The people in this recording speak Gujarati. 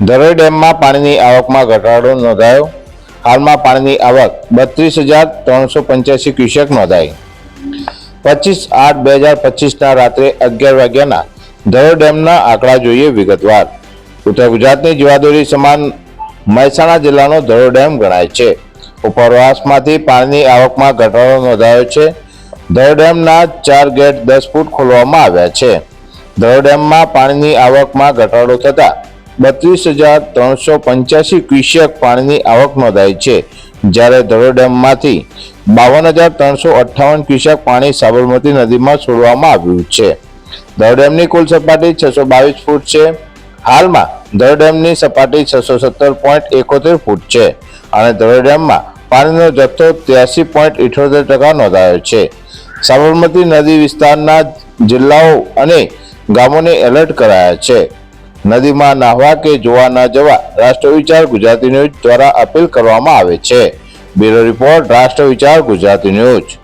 ધરોઈ ડેમમાં પાણીની આવકમાં ઘટાડો નોંધાયો. હાલમાં પાણીની આવક બત્રીસ હજાર ત્રણસો પંચ્યાસી ક્યુસેક નોંધાઈ. પચીસ આઠ બે હજાર પચીસના રાત્રે અગિયાર વાગ્યાના ધરોઈ ડેમના આંકડા જોઈએ વિગતવાર. ઉત્તર ગુજરાતની જીવાદોરી સમાન મહેસાણા જિલ્લાનો ધરોઈ ડેમ ગણાય છે. ઉપરવાસમાંથી પાણીની આવકમાં ઘટાડો નોંધાયો છે. ધરોઈ ડેમના ચાર ગેટ દસ ફૂટ ખોલવામાં આવ્યા છે. ધરોઈ ડેમમાં પાણીની આવકમાં ઘટાડો થતાં બત્રીસ હજાર ત્રણસો પંચ્યાસી ક્યુસેક પાણીની આવક નોંધાઈ છે. જ્યારે ધરોઈ ડેમમાંથી બાવન હજાર ત્રણસો અઠ્ઠાવન ક્યુસેક પાણી સાબરમતી નદીમાં છોડવામાં આવ્યું છે. ધરોઈ ડેમની કુલ સપાટી છસો બાવીસ ફૂટ છે. હાલમાં ધરોઈ ડેમની સપાટી છસો સત્તર પોઈન્ટ એકોતેર ફૂટ છે અને ધરોઈ ડેમમાં પાણીનો જથ્થો ત્યાસી પોઈન્ટ ઇઠોતેર ટકા નોંધાયો છે. સાબરમતી નદી વિસ્તારના જિલ્લાઓ અને ગામોને એલર્ટ કરાયા છે. નદીમાં નાહવા કે જોવા ન જવા રાષ્ટ્ર વિચાર ગુજરાતી ન્યૂઝ દ્વારા અપીલ કરવામાં આવે છે. બ્યુરો રિપોર્ટ રાષ્ટ્ર વિચાર ગુજરાતી ન્યૂઝ.